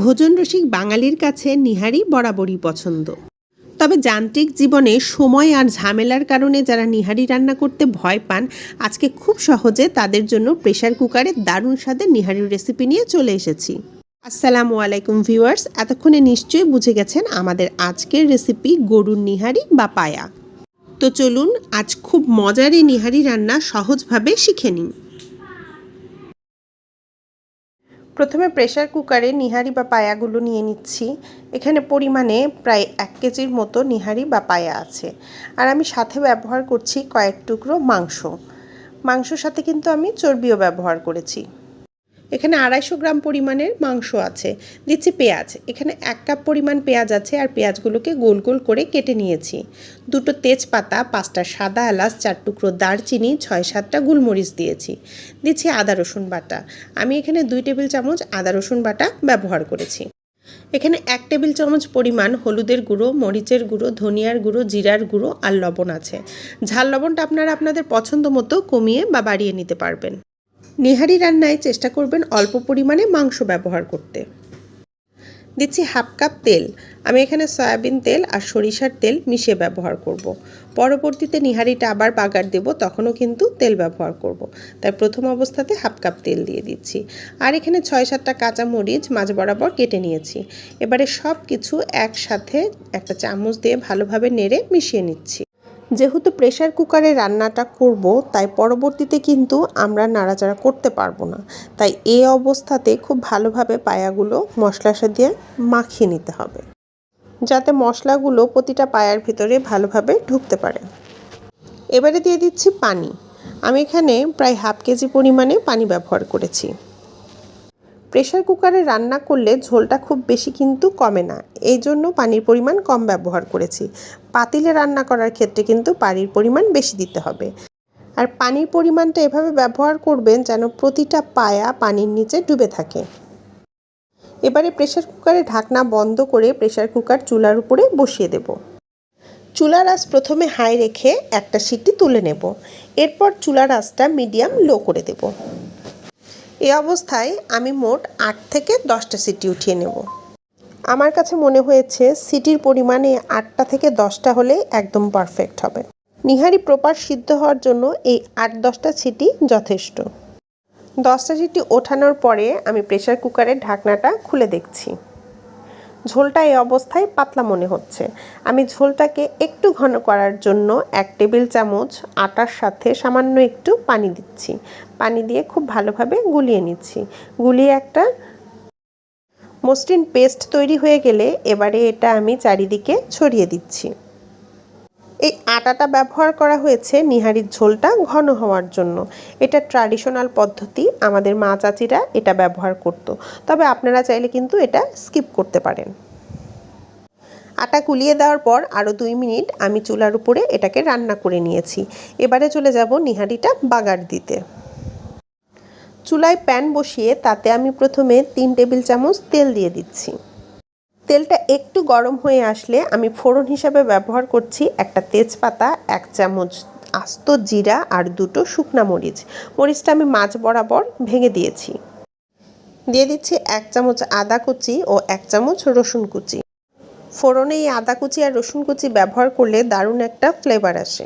ভোজন রসিক বাঙালির কাছে নিহারি বরাবরই পছন্দ। তবে যান্ত্রিক জীবনে সময় আর ঝামেলার কারণে যারা নিহারি রান্না করতে ভয় পান, আজকে খুব সহজে তাদের জন্য প্রেশার কুকারে দারুণ স্বাদের নিহারির রেসিপি নিয়ে চলে এসেছি। আসসালামু আলাইকুম ভিউয়ার্স, এতক্ষণে নিশ্চয়ই বুঝে গেছেন আমাদের আজকের রেসিপি গরুর নিহারি বা পায়া। তো চলুন আজ খুব মজার এই নিহারি রান্না সহজভাবে শিখে নিন প্রথমে প্রেশার কুকারে নিহারি বা পায়াগুলো নিয়ে নিচ্ছি। এখানে পরিমাণে প্রায় এক কেজির মতো নিহারি বা পায়া আছে। আর আমি সাথে ব্যবহার করছি কয়েক টুকরো মাংস। মাংসর সাথে কিন্তু আমি চর্বিও ব্যবহার করেছি। এখানে আড়াইশো গ্রাম পরিমাণের মাংস আছে। দিচ্ছি পেঁয়াজ। এখানে এক কাপ পরিমাণ পেঁয়াজ আছে আর পেঁয়াজগুলোকে গোল গোল করে কেটে নিয়েছি। দুটো তেজপাতা, পাঁচটা সাদা এলাচ, চার টুকরো দারচিনি, ছয় সাতটা গোলমরিচ দিয়েছি। দিচ্ছি আদা, রসুন বাটা। আমি এখানে দুই টেবিল চামচ আদা, রসুন বাটা ব্যবহার করেছি। এখানে এক টেবিল চামচ পরিমাণ হলুদের গুঁড়ো, মরিচের গুঁড়ো, ধনিয়ার গুঁড়ো, জিরার গুঁড়ো আর লবণ আছে। ঝাল লবণটা আপনারা আপনাদের পছন্দ মতো কমিয়ে বা বাড়িয়ে নিতে পারবেন। নিহারি রান্নায় চেষ্টা করবেন অল্প পরিমাণে মাংস ব্যবহার করতে। দিচ্ছি হাফ কাপ তেল। আমি এখানে সয়াবিন তেল আর সরিষার তেল মিশিয়ে ব্যবহার করব। পরবর্তীতে নিহারিটা আবার বাগার দেব, তখনও কিন্তু তেল ব্যবহার করব। তাই প্রথম অবস্থাতে হাফ কাপ তেল দিয়ে দিচ্ছি। আর এখানে ছয় সাতটা কাঁচা মরিচ মাঝ বরাবর কেটে নিয়েছি। এবারে সব কিছু একসাথে একটা চামচ দিয়ে ভালোভাবে নেড়ে মিশিয়ে নিচ্ছি। যেহেতু প্রেশার কুকারে রান্নাটা করব, তাই পরবর্তীতে কিন্তু আমরা নাড়াচাড়া করতে পারব না। তাই এই অবস্থাতে খুব ভালোভাবে পায়াগুলো মশলার সাথে মাখিয়ে নিতে হবে। যাতে মশলাগুলো প্রতিটা পায়ার ভিতরে ভালোভাবে ঢুকতে পারে। এবারে দিয়ে দিচ্ছি পানি। আমি এখানে প্রায় হাফ কেজি পরিমাণে পানি ব্যবহার করেছি। প্রেশার কুকারে রান্না করলে ঝোলটা খুব বেশি কিন্তু কমে না। এই জন্য পানির পরিমাণ কম ব্যবহার করেছি। পাতিলে রান্না করার ক্ষেত্রে কিন্তু পানির পরিমাণ বেশি দিতে হবে। আর পানির পরিমাণটা এভাবে ব্যবহার করবেন যেন প্রতিটা পায়া পানির নিচে ডুবে থাকে। এবারে প্রেশার কুকারে ঢাকনা বন্ধ করে প্রেশার কুকার চুলার উপরে বসিয়ে দেব। চুলার আঁচ প্রথমে হাই রেখে একটা সিটি তুলে নেব। এরপর চুলার আঁচটা মিডিয়াম লো করে দেব। এই অবস্থায় আমি মোট আট থেকে দশটা সিটি উঠিয়ে নেব। আমার কাছে মনে হয়েছে সিটির পরিমাণে আটটা থেকে দশটা হলে একদম পারফেক্ট হবে। নিহারি প্রপার সিদ্ধ হওয়ার জন্য এই আট দশটা সিটি যথেষ্ট। দশটা সিটি ওঠানোর পরে আমি প্রেশার কুকারের ঢাকনাটা খুলে দেখছি। ঝোলটা এই অবস্থায় পাতলা মনে হচ্ছে। আমি ঝোলটাকে একটু ঘন করার জন্য এক টেবিল চামচ আটার সাথে সামান্য একটু পানি দিচ্ছি। পানি দিয়ে খুব ভালোভাবে গুলিয়ে নিচ্ছি। গুলিয়ে একটা মসৃণ পেস্ট তৈরি হয়ে গেলে এবারে এটা আমি চারিদিকে ছড়িয়ে দিচ্ছি। এই আটাটা ব্যবহার করা হয়েছে নিহারির ঝোলটা ঘন হওয়ার জন্য। এটা ট্র্যাডিশনাল পদ্ধতি, আমাদের মা চাচিরা এটা ব্যবহার করত। তবে আপনারা চাইলে কিন্তু এটা স্কিপ করতে পারেন। আটা কুলিয়ে দেওয়ার পর আরও দুই মিনিট আমি চুলার উপরে এটাকে রান্না করে নিয়েছি। এবারে চলে যাব নিহারিটা বাগার দিতে। চুলায় প্যান বসিয়ে তাতে আমি প্রথমে তিন টেবিল চামচ তেল দিয়ে দিচ্ছি। তেলটা একটু গরম হয়ে আসলে আমি ফোড়ন হিসাবে ব্যবহার করছি একটা তেজপাতা, এক চামচ আস্ত জিরা আর দুটো শুকনা মরিচ। মরিচটা আমি মাছ বরাবর ভেঙে দিয়েছি। দিয়ে দিচ্ছি এক চামচ আদা কুচি ও এক চামচ রসুন কুচি। ফোড়নে এই আদা কুচি আর রসুন কুচি ব্যবহার করলে দারুণ একটা ফ্লেভার আসে।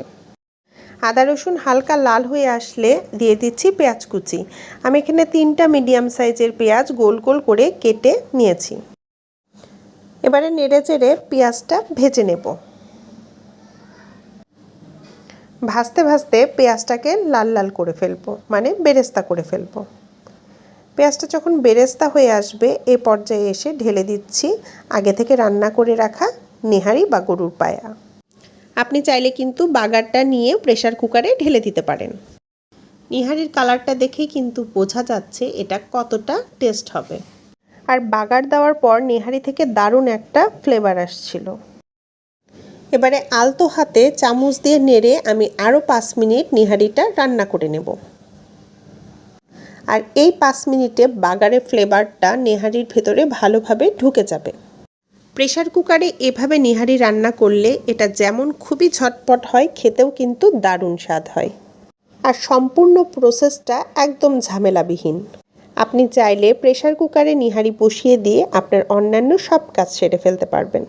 আদা রসুন হালকা লাল হয়ে আসলে দিয়ে দিচ্ছি পেঁয়াজ কুচি। আমি এখানে তিনটা মিডিয়াম সাইজের পেঁয়াজ গোল গোল করে কেটে নিয়েছি। এবারে নেড়ে চেড়ে পেঁয়াজটা ভেজে নেব। ভাজতে ভাজতে পেঁয়াজটাকে লাল লাল করে ফেলব মানে বেরেস্তা করে ফেলব। পেঁয়াজটা যখন বেরেস্তা হয়ে আসবে, এ পর্যায়ে এসে ঢেলে দিচ্ছি আগে থেকে রান্না করে রাখা নেহারি বা গরুর পায়া। আপনি চাইলে কিন্তু বাগারটা নিয়ে প্রেশার কুকারে ঢেলে দিতে পারেন। নিহারির কালারটা দেখেই কিন্তু বোঝা যাচ্ছে এটা কতটা টেস্ট হবে। আর বাগার দেওয়ার পর নেহারি থেকে দারুণ একটা ফ্লেভার আসছিল। এবারে আলতো হাতে চামচ দিয়ে নেড়ে আমি আরও পাঁচ মিনিট নিহারিটা রান্না করে নেব। আর এই পাঁচ মিনিটে বাগারের ফ্লেভারটা নেহারির ভেতরে ভালোভাবে ঢুকে যাবে। প্রেশার কুকারে এভাবে নিহারি রান্না করলে এটা যেমন খুবই ঝটপট হয়, খেতেও কিন্তু দারুণ স্বাদ হয়। আর সম্পূর্ণ প্রসেসটা একদম ঝামেলাবিহীন। আপনি চাইলে প্রেশার কুকারে নিহারি বসিয়ে দিয়ে আপনার অন্যান্য সব কাজ সেরে ফেলতে পারবেন।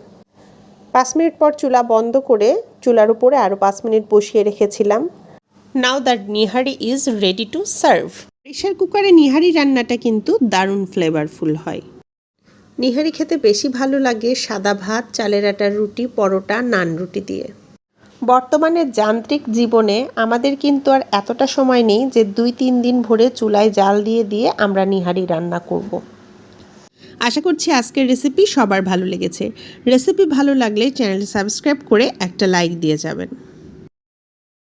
পাঁচ মিনিট পর চুলা বন্ধ করে চুলার উপরে আরও পাঁচ মিনিট বসিয়ে রেখেছিলাম। Now that nihari is ready to serve pressure কুকারে নিহারি রান্নাটা কিন্তু দারুণ ফ্লেভারফুল হয়। নিহারি খেতে বেশি ভালো লাগে সাদা ভাত, চালের আটার রুটি, পরোটা, নান রুটি দিয়ে। বর্তমানে যান্ত্রিক জীবনে আমাদের কিন্তু আর এতটা সময় নেই যে দুই তিন দিন ভরে চুলায় জাল দিয়ে দিয়ে আমরা নিহারি রান্না করব। আশা করছি আজকের রেসিপি সবার ভালো লেগেছে রেসিপি ভালো লাগলে চ্যানেল সাবস্ক্রাইব করে একটা লাইক দিয়ে যাবেন